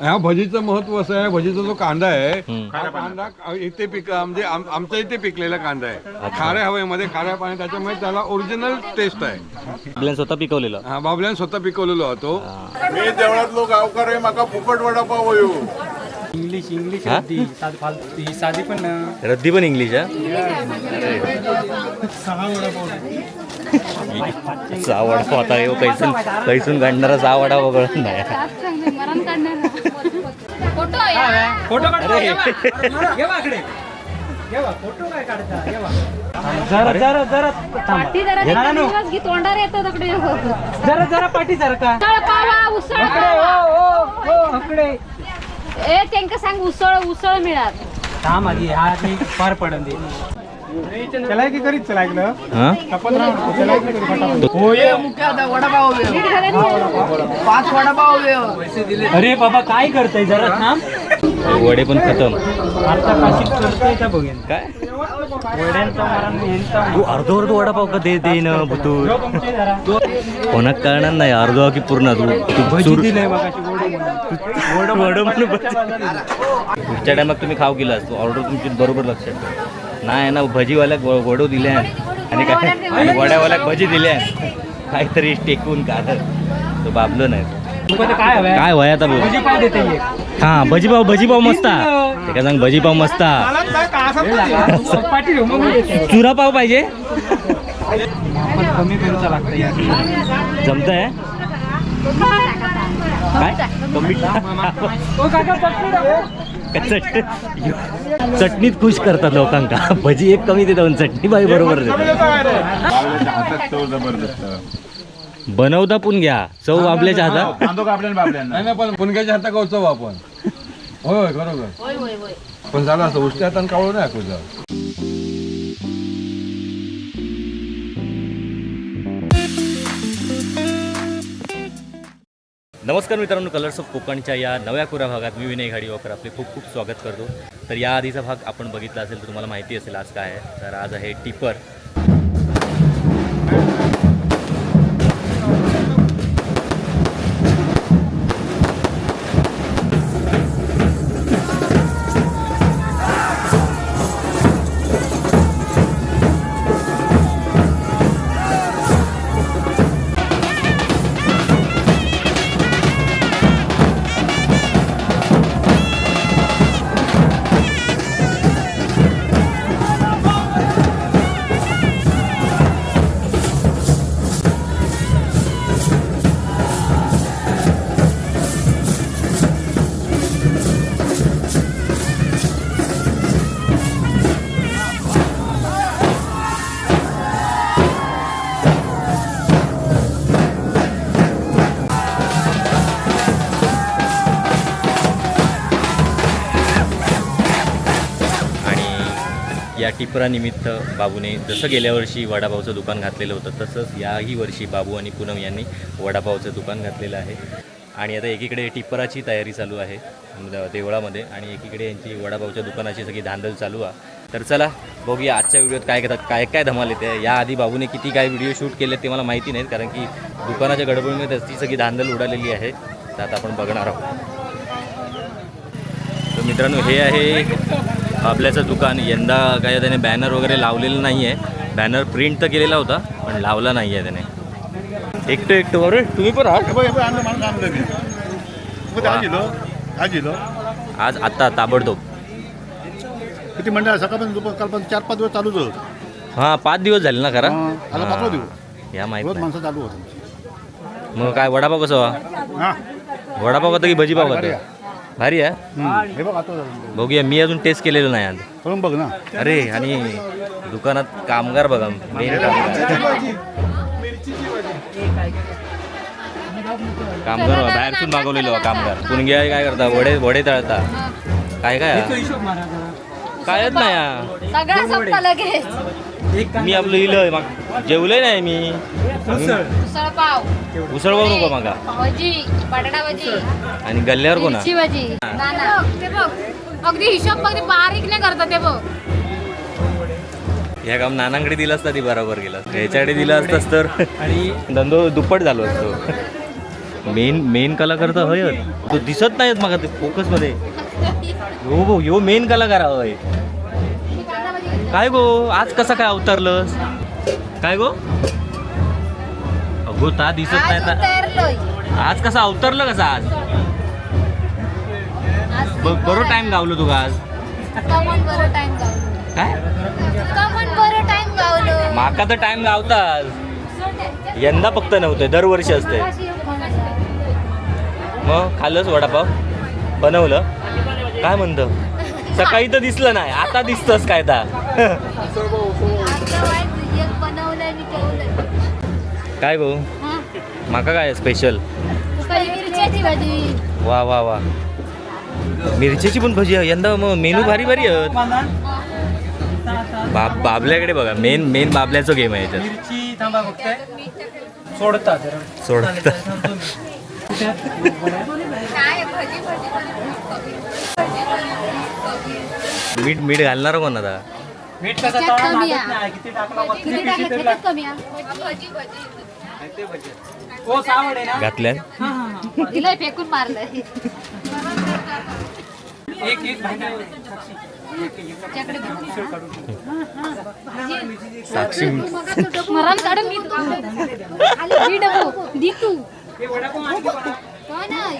ह्या भजीचं महत्त्व असं आहे भजीचा जो कांदा आहे. हा कांदा इथे पिक म्हणजे आम- आमच्या इथे पिकलेला कांदा आहे. खाऱ्या हवेमध्ये खाऱ्या पाणी त्याच्यामुळे त्याला ओरिजिनल टेस्ट आहे. आपल्याला स्वतः पिकवलेलं. हा बाबल्याने स्वतः पिकवलेलो होतो. मी देवळातलो गावकार आहे म्हाका फुकट वडापाव होयो. इंग्लिश इंग्लिश हा? रद्दी. साधी फालतू ही साधी पण ना. रद्दी पण इंग्लिश हा? सहा वडापाव आता येऊ कैसून कैसून काढणारा सहा वडा वगळत नाही. मरण काढणार. फोटो या. फोटो काढ येवा. इकडे. येवा फोटो काय काढता? येवा. जरा जरा जरा. पाठी जरा दिवस गीत तोंडार येतं तकडे? जरा जरा पाठी जरा का? उसळ पावा उसळ इकडे पावा. ओ ओ ओ इकडे ए त्यांका सांग उसळ उसळ मिळात थांब आधी हा पार पडन दे करीत हा? कपल करीत फटाफट? अरे बाबा काय करताय? जरा थांब. वडे पण खतम. आता काशीत करतोय का बघेन. काय? वड्यांचा तू अर्धो अर्धो वडापाव का दे दे ना जरा. कोणाक कळणार नाही अर्धो की पूर्ण तू तू दिलंय गोडी. वडं म्हणून. पुढच्या टायमात तुम्ही खाऊ गेलास. ऑर्डर तुमची बरोबर लक्षात ठेवा. नाही ना भजीवाल्याक वडू दिले दिल्या आणि काय आणि वड्यावाल्याक भजी दिल्या काहीतरी टेकून काढत. तो बाबलो नाही. काय वय आता भजी पाव हा भजीपाव भजीपाव मस्ता. एका सांग भजीपाव मस्ता. चुरा पाव पाहिजे जमत आहे जमतंय काय कमी चट? चटणीत खुश करतात लोकांका. भजी एक कमी देतात चटणी बाई बरोबर हातात चव बनवता पण घ्या. चव आपल्याच्या हातात. कांदो कापल्यान बाबल्यान? नाही ना पण पुणक्याच्या हाता कवचव आपण? होय होय बरोबर. होय होय होय. पण झालं असं उष्ट्या हातानं कावळू नाही नमस्कार मित्रांनो कलर्स ऑफ कोकणच्या या नव्या कुऱ्या भागात मी विनय घाडीवाकर आपले खूप खूप स्वागत करतो. तर या आधीचा भाग आपण बघितला असेल तर तुम्हाला माहिती असेल आज काय आहे. तर आज आहे टिपर. टिपरानिमित्त बाबूने जसं गेल्या वर्षी वडापावचं दुकान घातलेलं होतं तसंच याही वर्षी बाबू आणि पूनम यांनी वडापावचं दुकान घातलेलं आहे. आणि आता एकीकडे टिपराची तयारी चालू आहे द- देवळामध्ये आणि एकीकडे यांची वडापावच्या दुकानाची सगळी धांदल चालू आहे तर चला बघूया आजच्या व्हिडिओत काय करतात काय काय धमाल येते. याआधी बाबूने किती काय व्हिडिओ शूट केले ते मला माहिती नाहीत कारण की दुकानाच्या गडबडीमध्ये त्याची सगळी धांदल उडालेली आहे. तर आता आपण बघणार आहोत. तर मित्रांनो हे आहे आपल्याचं दुकान यंदा काय त्याने बॅनर वगैरे लावलेलं नाही आहे बॅनर प्रिंट तर केलेला होता पण लावला नाही आहे त्याने. एकटं एकटं बरोबर तुम्ही पण आहात? आज आत्ता ताबडतोब. किती मंडळ सकाळपासून दुपार कालपासून चार पाच दिवस चालूच होत. हां पाच दिवस झाले ना खरा? या माहीत माणसं चालू होत मग काय वडापाव कसं वा? हा. वडापाव खातं की भजीपाव खातं भारी आहे. हम्म. हे बघ आता बघूया मी अजून टेस्ट केलेलं नाही आज. करून बघ ना. अरे आणि दुकानात कामगार बघा मेन कामगार. कामगार बघा, बाहेरसून मागवलेलो कामगार. पुणग्या काय करता? वडे वडे तळता. काय काय? हा? कायच नाही. सगळं मी आपलं इलं मग. जेवलंय नाही मी. उसळ. उसळ पाव. उसळ बघू नको मागा? भजी बटाटा भजी. आणि गल्ल्यावर कोणा? मिरची भजी. नाना. ते बघ अगदी हिशोब बारीक नाही करतात ते बघ. ह्या काम नानांकडे दिलं असता ती बरोबर गेलं ह्याच्याकडे दिलं असतास तर. आणि धंदो दुप्पट झालो असतो. मेन मेन कलाकार तर हय तो दिसत नाहीत मग ते फोकसमध्ये. हो हो ह्यो मेन कलाकार हय काय गो आज कसा काय अवतरलंस? काय गो? अगो ता दिसत नाही ता- आज कसा अवतरलं कसा आज? बरो टाइम गावलो तुका आज. काय? माका तर टाइम गावता आज यंदा फक्त नव्हतं दरवर्षी असते मग खाल्लंच वडापाव? बनवलं? काय म्हणतं? सकाळी तर दिसलं नाही आता दिसतंच काय ता आता वाईट एक बनवलंय आणि ठेवलंय काय हा. माका काय स्पेशल वा वा वा. मिरचीची पण भजी आहे यंदा मग मेनू भारी भारी आहेत. बाब बाबल्याकडे बघा मेन मेन बाबल्याचं गेम आहे याच्यात. मिरची थांबा फक्त सोडता जरा सोडत काय भजी भजी मीठ मीठ घालणार कोण आता मीठ कसं त्यात तळा कमी लागत आहे. नाही किती टाकला. किती टाकलं त्याच्यात कमी. हो सावड आहे ना घातल्या दिलंय फेकून मारलंय एक एक भांडा त्याच्याकडे बघ. साक्षी मरण काढून मी खाली मी डबो दी तू हे वडापाव आणखी बनव. कोण आहे?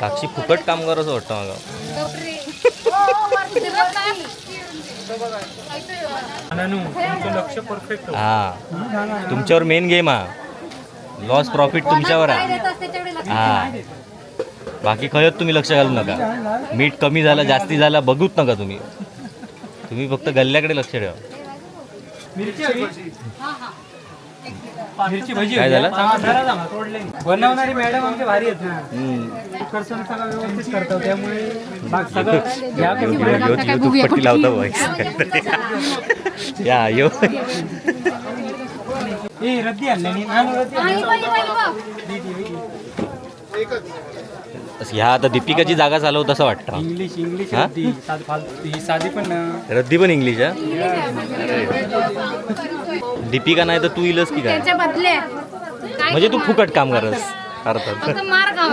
साक्षी फुकट काम करत वाटतं मला. हो, तुमच्यावर मेन गेम हा. लॉस प्रॉफिट तुमच्यावर आहे. हा. बाकी खयत तुम्ही लक्ष घालू नका. मीठ कमी झालं जास्ती झालं बघूच नका तुम्ही. तुम्ही फक्त गल्ल्याकडे लक्ष ठेवा. मिरची भजी काय झालं? हा? जरा जमा, तोडले. बनवणारी मॅडम आमचे भारी आहेत ना सगळं व्यवस्थित करतो त्यामुळे बाग सगळं घ्या करून यो- दुप्पट्टी लावता. या यो ए रद्दी आणले नाही नानू रद्दी आणली. बाई. ह्या आता दीपिकाची जागा चालव तसं वाटतं. इंग्लिश इंग्लिश हा? रद्दी साधी फालतू ही साधी पण. रद्दी पण इंग्लिश हा दीपिका नाही तर तू येईलच की काय? त्यांच्या बदले. काय म्हणजे तू? फुकट काम करस अर्थात. फक्त मार खाऊ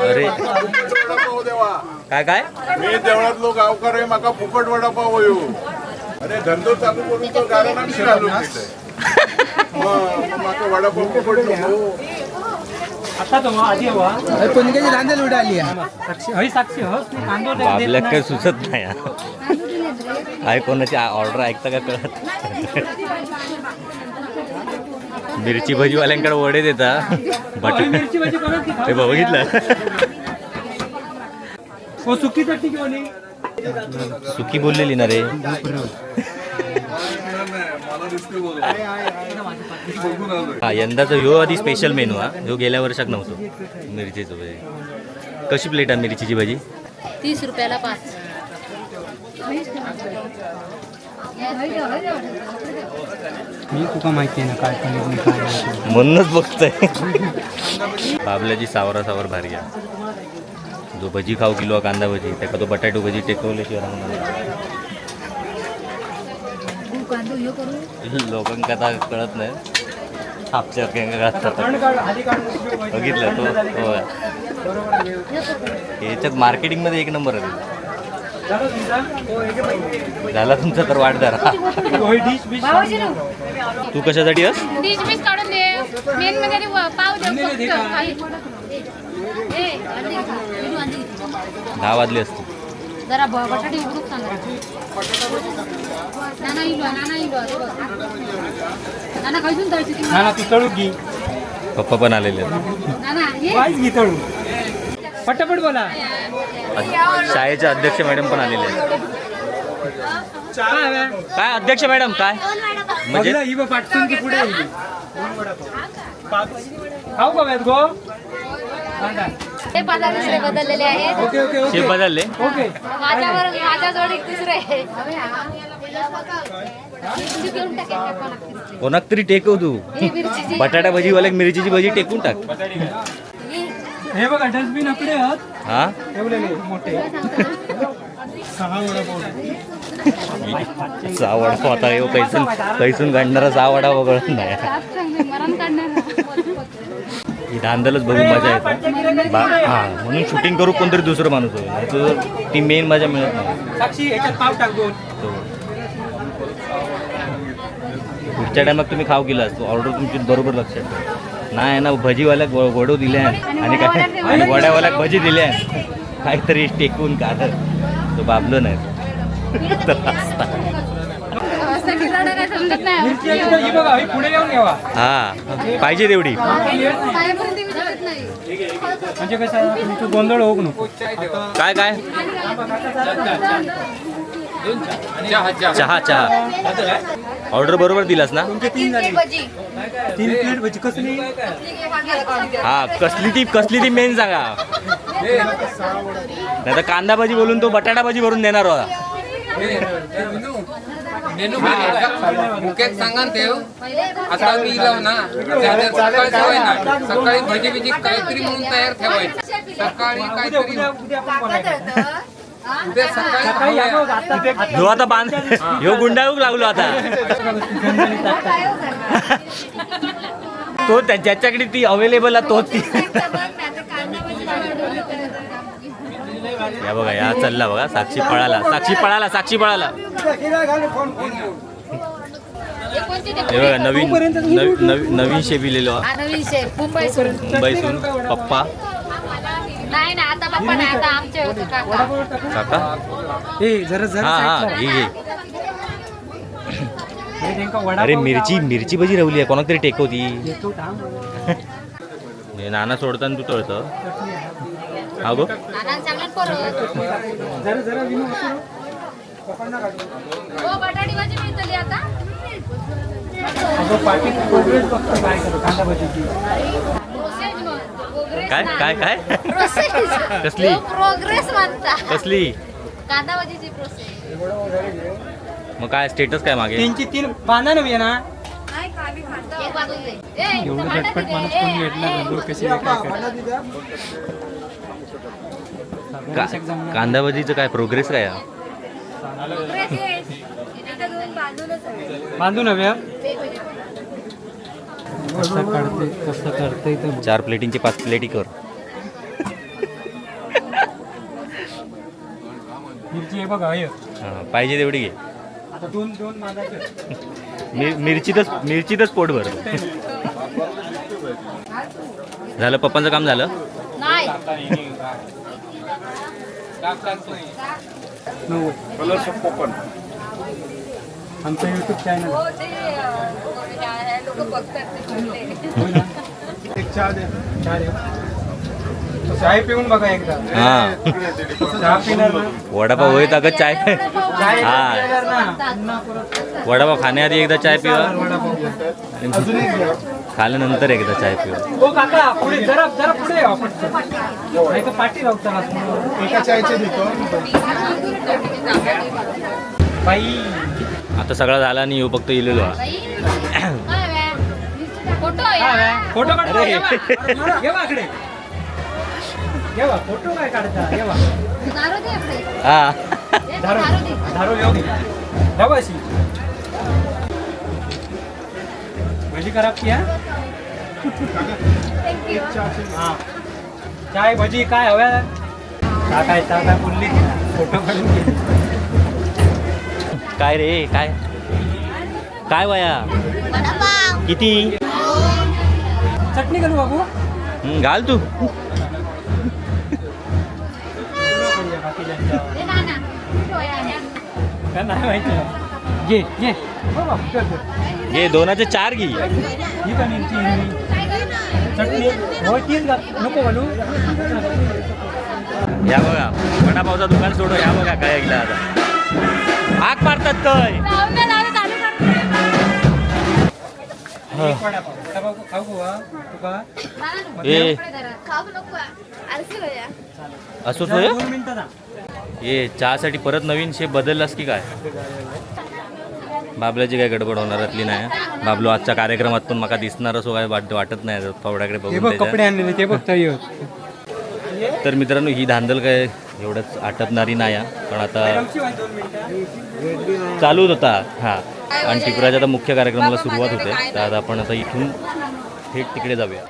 अरे. वडापाव देवा काय काय? मी देवळातलो गावकार आहे माका फुकट वडापाव होयो. अरे धंदो चालू करून तो कारण घालून माका वडापाव फुकट नको. आता तो आधी हवा कोणीकडे रांदेल उडाली साक्षी हय साक्षी हस नाही कांदो देत बाबल्या नाही. काही सुचत नाही. हा. काय कोणाची ऑर्डर ऐकता का कळत मिरची भजीवाल्यांकडे वडे देता. बट हय, मिरची भजी बनवत की हे बघ, बघितलं. हो सुकी चटणी घेऊन ये. सुकी बोललेली ना रे. हा यंदाचा ह्यो आधी स्पेशल मेनू हा. जो गेल्या वर्षात नव्हतो. मिरचीचं भजी कशी प्लेट आहे मिरचीची भाजी? तीस रुपयाला पाच. मी तुका माहिती आहे ना काय नाही. म्हणूनच बघतोय. बाबल्याची सावरा सावर भारी आहे. जो भजी खाऊ किलो कांदा भजी त्याका तो बटाटो भजी टेकवल्याशिवाय लोकांना आता कळत नाही. बघितलं तो. याच्यात मार्केटिंगमध्ये एक नंबर आहे झालं तुमचा? तर वाट धरा तू कशासाठी अंडी घे. दहा वाजले असते जरा बटाटे उकडूक सांगा. नाना इलो नाना इलो अरे बघ. नाना तळशी ती तळू घे. पप्पा पण आलेले आहेत. नाना ये. वाईच घे तळू पटापट बोला. शाळेचे अध्यक्ष मॅडम पण आलेले आहेत. काय हव्या? काय अध्यक्ष मॅडम काय? म्हणजे? बघलं, ही बघ, पाठसून की पुढे येईल. खाऊ का व्याज गो? सांगा. ते पदार्थ दुसरे बदललेले आहेत. Okay okay okay. शेप बदलले. ओके. माझ्यावर माझ्या जोड एक दुसरे. तू. कोणाक तरी टेकव तू. बटाटा भजीवाल्या मिरचीची भजी टेकून टाक. ही. बघा डस्टबिन आपले आहेत. हा? मोठे. सहा वडापाव आता येऊ कैसून कैसून काढणारा सहा वडा वगळत नाही साप चांगले मरण काढणार ही धांदलच बघून मजा येते. बा हां म्हणून शूटिंग करू कोणतरी दुसरं माणूस होईल. तर ती मेन मजा मिळत नाही. साक्षी याच्यात पाव टाक दोन. तो. पुढच्या टायमात तुम्ही खाऊ केला असतो. ऑर्डर तुमची बरोबर लक्षात ठेवा. नाही ना भजीवाल्याक गो- गोडो दिल्या आणि काय आणि वड्यावाल्याक भजी दिल्या काहीतरी टेकून काढत तो बाबलो नाही. ही पाहिजे तेवढी. म्हणजे कसं तुमचं गोंधळ होऊ नको. काय काय? चहा चहा. ऑर्डर बरोबर दिलास ना? तीन भजी तीन प्लेट भजी. कसली? हा कसली ती कसली ती मेन सांगा. नाही तर कांदा भाजी बोलून तो बटाटा भाजी भरून देणार होता मुकेश सांगा ना आता मी इलाव ना सकाळी सवय ना सकाळी भजी बिजी काहीतरी म्हणून तयार ठेवायचं. सकाळी उद्या काहीतरी उद्या सकाळी ह्यो आता बांध ह्यो गुंडाळूक लागलो आता. तो त्या- ज्याच्याकडे ती अवेलेबल आहे तोच ती या बघा या चालला बघा साक्षी पळाला. साक्षी पळाला साक्षी पळाला. हे बघा नवीन नवी- नवी- नवीन शेप मुंबईसून मुंबईसून पप्पा. नाही ना आता पप्पा नाही आता आमचे होते काका. ए जरा जरा हा हा हे अरे मिरची मिरची भजी रवली आहे कोणाक तरी टेकवती. हे नाना सोडताना तू तळतं. अगं बघतो काय काय. काय काय प्रोसेस कसली? प्रोग्रेस म्हणता कसली कांदा भाजीची प्रोसेस मग काय स्टेटस काय मागे तीनची तीन बांधा नव्हे ना एक बाजून दे. ए, एवढं झटपट दे. माणूस ए, कोण नाही. कशी काय काय का- कांदा भजीचं काय प्रोग्रेस काय. बांधू नव्हे वेगवेगळे. कसं काढते कसं करते इथं चार प्लेटींची पाच प्लेटी कर. मिरची बघा हे. हा, पाहिजे तेवढी घे. आता दोन दोन मागायचे. मिर मिरचीतच मिरचीतच पोट भर. झालं पप्पांचं काम झालं? नाही. नव्वद कलर्स ऑफ कोकण आमचं युट्यूब चॅनल हो म्हणते. एक चहा दे. चार चाय पिऊन बघा एकदा. हा. चहा पिणार ना? वडापाव होय अगं चाय चाय हा. पिणार ना? वडापाव खाण्याआधी एकदा चाय पिवा वडापाव. खाल्यानंतर एकदा चाय ओ काका पुढे जरा जरा पुढे या आपण. नाही तर पाठी राहू चला. एका चायचे देतो. बाई. आता सगळा झाला आणि येऊ फक्त इलेलो? फोटो काय हा. काढता फोटो काय. हा. धारो भजी खराब किया हा. चाय भजी काय हव्या? काय काय बोलली. फोटो काय रे काय? काय वया? किती? चटणी घालू बाबू. घाल तू. दे ना, ना. फोटो आहे, आहे. का नाही माहिती. घे घे. हो बाबू, कर, कर. घे दोनाचे चार घे. ही का मिरची हिरवी चटणी. हो तीच घाल. नको घालू. या बघा वडापावचं दुकान सोडो या बघा काय ऐकलं आता. आग मारतात तय. एक वडापाव खाऊ हा. तुका ए. असोच जरा होय दोन मिनिटं जा ये चहासाठी परत नवीन शेप बदललास की काय? बाबल्याची काय गडबड होणारातली नाही. बाबलो आजच्या कार्यक्रमात पण मला दिसणार असो काय वाट वाटत नाही थोड्याकडे हे बघून. कपडे आणलेले ते बघ तय तर मित्रांनो ही धांदल काय एवढंच आटपणारी नाही आहे. पण आता चालूच होता हां. आणि टिपराच्या आता मुख्य कार्यक्रमाला सुरुवात होते. तर आता आपण आता इथून थेट तिकडे जाऊया.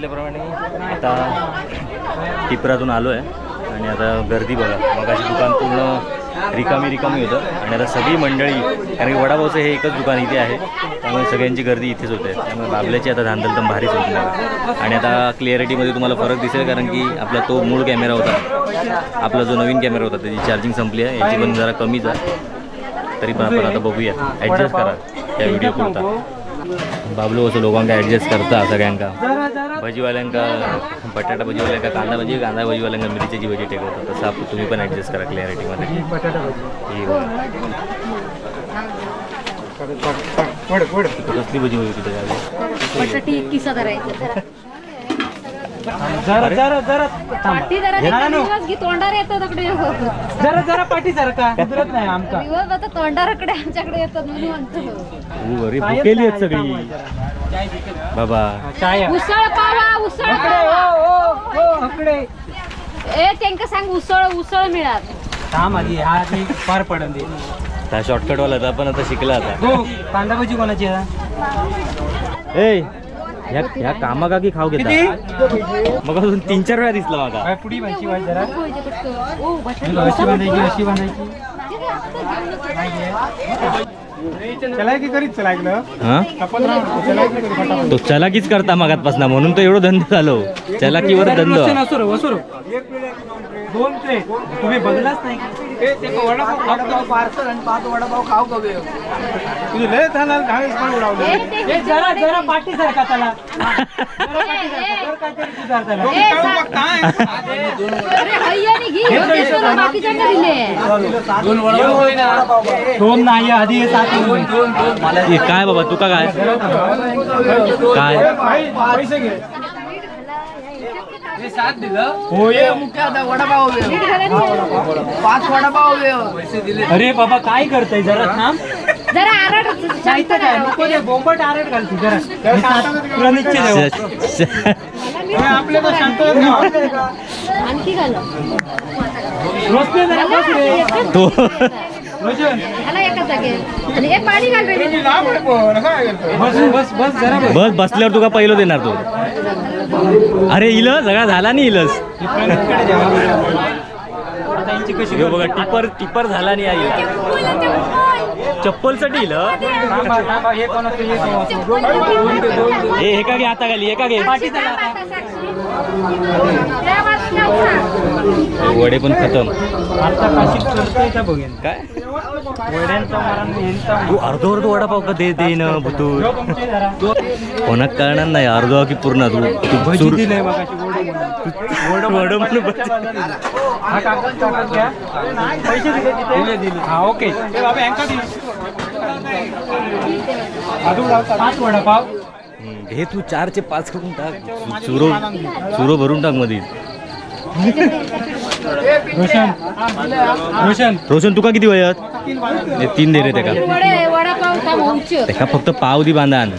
सांगितल्याप्रमाणे आता टिपरातून आलो आहे आणि आता गर्दी बघा. मगाशी दुकान पूर्ण रिकामी रिकामी होतं. आणि आता सगळी मंडळी कारण की वडापावचं हे एकच दुकान इथे आहे. त्यामुळे सगळ्यांची गर्दी इथेच होते. त्यामुळे बाबल्याची आता धांदल तर भारीच होती. आणि आता क्लिअरिटीमध्ये तुम्हाला फरक दिसेल कारण की आपला तो मूळ कॅमेरा होता. आपला जो नवीन कॅमेरा होता त्याची चार्जिंग संपली आहे. याची पण जरा कमीच आहे. तरी पण आपण आता बघूया. ॲडजस्ट करा. त्या व्हिडिओ पुरता. बाबलो असं लोकांका ॲडजस्ट करता सगळ्यांका. भजीवाल्यांका बटाटा भजीवाल्यांका कांदा भजी कांदा भजीवाल्यांका मिरचीची भजी टेकवतो तसं आपण तुम्ही पण ॲडजस्ट करा क्लॅरिटीमध्ये. कसली भजी होती त्याच्यामध्ये बटाटी एक किस्सा धरायचा जरा जरा जरा थांबा. पाठी जरा नो. दिवस घे तोंडार तिकडे जरा जरा पाठी कुदरत नाही आमचा. दिवस आता तोंडाराकडे आमच्याकडे येतात म्हणून म्हणतो. हो, अरे भुकेली आहेत सगळी. बाबा. चाय उसळ पावा उसळ इकडे पावा. हो हो हो ए त्यांका सांग उसळ उसळ मिळात थांब आधी हा पार पडन दे. हा शॉर्टकटवाला आता पण आता शिकला आता. हो कांदा भजी कोणाची आहे? ए ह्या ह्या कामाकाकी खाऊ घेता. मग अजून तीन चार वेळा दिसला माझा पुडी भाजी जरा? अशी बांधायची बांधायची करीत हा? तो चलाकीच करता मागातपासून म्हणून तो एवढं धंदो झालो चलाकीवर धंदो. दोन प्लेट तुम्ही बघलाच नाही वडापाव पार्सल आणि पाच वडापाव खाऊ कवे तुझे लय पण उडावले. जरा जरा पाठी सारखा त्याला. दोन नाही आधी हे काय बाबा तुका काय काय? पैसे घे. साथ दिलं. हो ये. नीट घाला नी. अरे बाबा काय करताय? जरा थांब. जरा आरड काय? नको बोंबट आरड घालते जरा. सात प्रणितचे देव. श- श- आपले तर शांत राहा. आणखी घाल. रोजते जरा बस रे. तो. घाला एका हे घाल बस बस बस जरा बस. बस बसल्यावर तुका पहिलं देणार तू. अरे इलस? सगळा झाला नाही इलस? बघा टिपर टिपर झाला नाही आई चप्पलसाठी इल हे? हे हे? हे का घे आता खाली हे का घे वडे पण खतम. काय? वड्यांचा मरण यांचा तू अर्धो अर्धो वडापाव का दे दे ना तू कोणाक कळणार नाही अर्धो की पूर्ण तू तू वडे म्हणून. हा हा ओके. बाबा यांका दिले. अजून लावता. पाच वडापाव. घे तू चारचे पाच करून टाक. चुरो चुरो भरून टाकमध्ये रोशन रोशन. रोशन तुका किती वयात? हे तीन दे रे त्याका. त्याका फक्त पाव दी बांधान.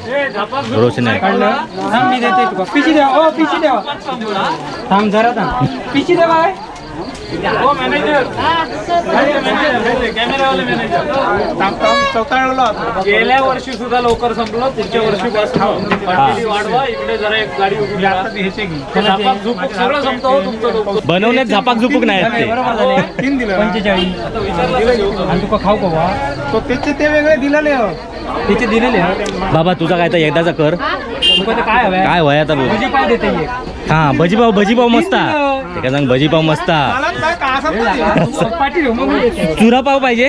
रोशन आहे थांब मी देते तुका. पिशी द्या. ओ पिशी द्या. थांब जरा थांब. पिशी द्या बाय. हो गेल्या वर्षी सुद्धा लवकर संपलं पुढच्या वर्षी वाढवा इकडे जरा एक गाडी उभी सगळं संपतं हो तुमचं. बनवण्यात झापाक झुपूक नाही. तीन दिलं. पंचेचाळीस. तुका खाऊ का तो त्याचे ते वेगळे दिलेले हो. त्याचे दिलेले हो. बाबा तुझा काय तर एकदाचा कर. तुका ते काय काय देते एक. हा भजीपाव भजीपाव मस्त. ते काय सांग भजीपाव मस्त. चुरा पाव पाहिजे.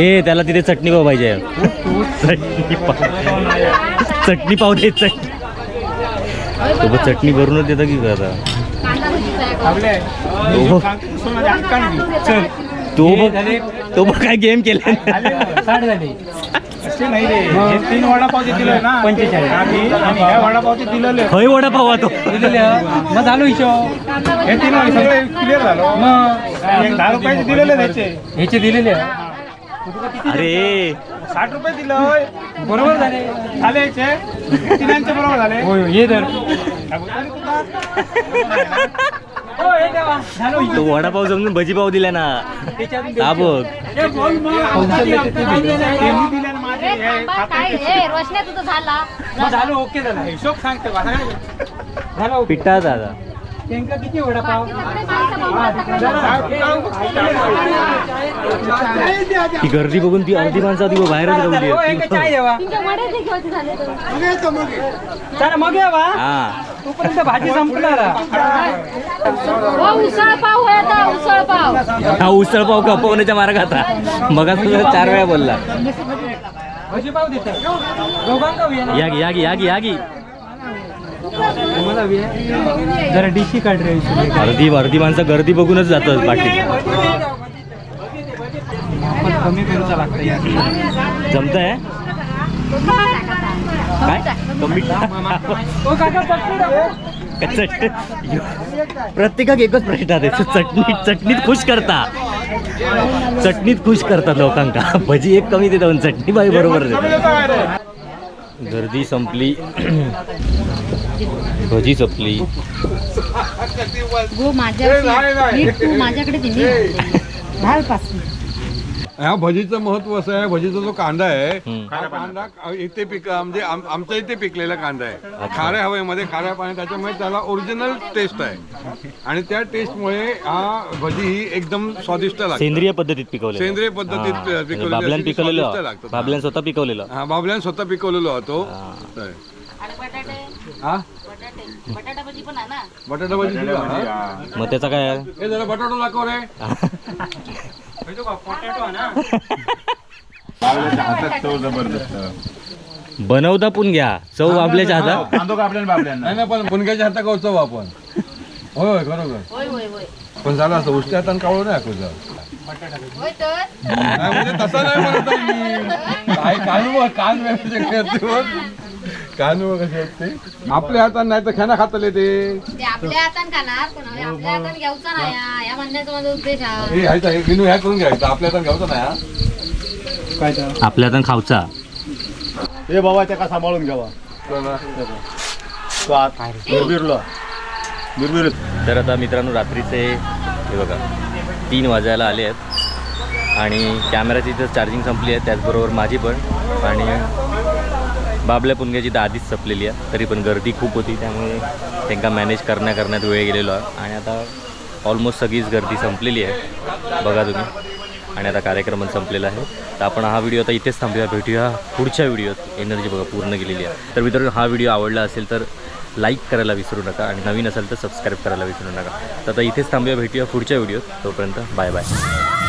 ए त्याला तिथे चटणी पाव पाहिजे. चटणी पाव. चटणी पाव दे चटणी. तो चटणी भरूनच देतं की आता? तो बघ, तो बघ तो काय गेम केला असे नाही रे. हे तीन वडापावचे दिले ना. पंचेचाळीस. आणि आणि ह्या वडापावचे दिलेले. खय वडापाव हा तो दिलेले. मग झालो हिशोब. हे तीन सगळे क्लिअर झालो. मग. एक दहा रुपयाचे दिलेले त्याचे. ह्याचे दिलेले. अरे. साठ रुपये दिलं बरोबर झाले. झाले ह्याचे तिघांचे बरोबर झाले. होय ये तर हो, हे देवा. झालो तो वडापाव समजून भजीपाव दिला ना. हा बघ. ए, थांबा, काय ए, रोशन्या तुझं झाला झालं ओके झालं हिशोब सांगते बा. झालं ओके पिठा दादा त्यांका किती वडापाव ती गर्दी बघून ती अर्धी माणसं ती बाहेरच हो, राहली चाय तुमच्या झाले. चला मग हा तोपर्यंत भाजी संपणार हो उसळ पाव होय आता उसळ पाव हा उसळ पाव कपवण्याच्या मार्गात आता मग तुझा चार वेळा बोलला भाजी पाव देतात दोघांका विया ना? या की या की या की या की मला विया जरा डिशी काढ रे विषय. अर्धी अर्धी माणसं गर्दी बघूनच जातात बाकी आपण कमी करूचा लागतं या जमतंय? काय कमी ओ काका चटणी टाकू. का चट प्रत्येकाक एकच प्रश्न आहे चटणी चटणीत खुश करता. चटणीत खुश करतात लोकांका. भजी एक कमी देतात पण चटणी बाई बरोबर गर्दी संपली. भजी संपली. गो माझ्याकडे तू माझ्याकडे दिली घाल पासून ह्या भजीचं महत्त्व असं आहे भजीचा जो कांदा आहे. हा कांदा इथे पिक म्हणजे आम- आमच्या इथे पिकलेला कांदा आहे. खाऱ्या हवेमध्ये खाऱ्या पाणी त्याच्यामुळे त्याला ओरिजिनल टेस्ट आहे. आणि त्या टेस्टमुळे हा भजी ही एकदम स्वादिष्ट लागते. सेंद्रिय पद्धतीत पिकवले सेंद्रिय पद्धतीत पिकवलेली बाबल्यान अशी पिकवलेलं स्वादिष्ट लागतं. बाबल्यान स्वतः पिकवलेलं. हा बाबल्यान स्वतः पिकवलेलो होतो हा. बटाटा? भजी पण आहे ना? बटाटा भजी हा? मग त्याचा काय? आहे? हे जरा बटाटो दाखव रे. हातात चव जबरदस्त बनवता पण घ्या चव आपल्याच्या हातात बांधो का आपल्याला बाबल्यांना नाही पण मुनग्याच्या हाता कवचव आपण होय होय बरोबर होय होय होय पण झालं असं उष्ट्या हातानं कावळ नाही ऐकूचं होय तर नाही म्हणजे तसं नाही म्हणत आहे मी काय कान कान व्यवस्थित करते बघ कान असते आपल्या हातानं नाही तर खाना खातले ते. ते आपल्या हातान खाणार पण आपल्या हातान घ्यायचा नाही हा. या म्हणण्याचा माझा उद्देश हा. हे ह्याचा हे विनू ह्या करून घ्यायचं आपल्या हातानं घ्यायचं नाही हा. काय तर? आपल्या हातानं खाऊचा. हे बाबा त्याका सांभाळून घ्यावा? तो आत बिरबिरलो. बिरबिर तर आता मित्रांनो रात्रीचे हे बघा तीन वाजायला आले आहेत आणि कॅमेराची तर चार्जिंग संपली आहे त्याचबरोबर माझी पण. आणि बाबल्या पुनग्याची तर आधीच संपलेली आहे. तरी पण गर्दी खूप होती त्यामुळे त्यांना मॅनेज करण्या करण्यात वेळ गेलेलो आहे. आणि आता ऑलमोस्ट सगळीच गर्दी संपलेली आहे. बघा तुम्ही. आणि आता कार्यक्रम संपलेला आहे. तर आपण हा व्हिडिओ आता इथेच थांबूया. भेटूया पुढच्या व्हिडिओत एनर्जी बघा पूर्ण गेलेली आहे. तर मित्रांनो हा व्हिडिओ आवडला असेल तर लाईक करायला विसरू नका. आणि नवीन असेल तर सबस्क्राईब करायला विसरू नका. तर आता इथेच थांबूया. भेटूया पुढच्या व्हिडिओत तोपर्यंत बाय बाय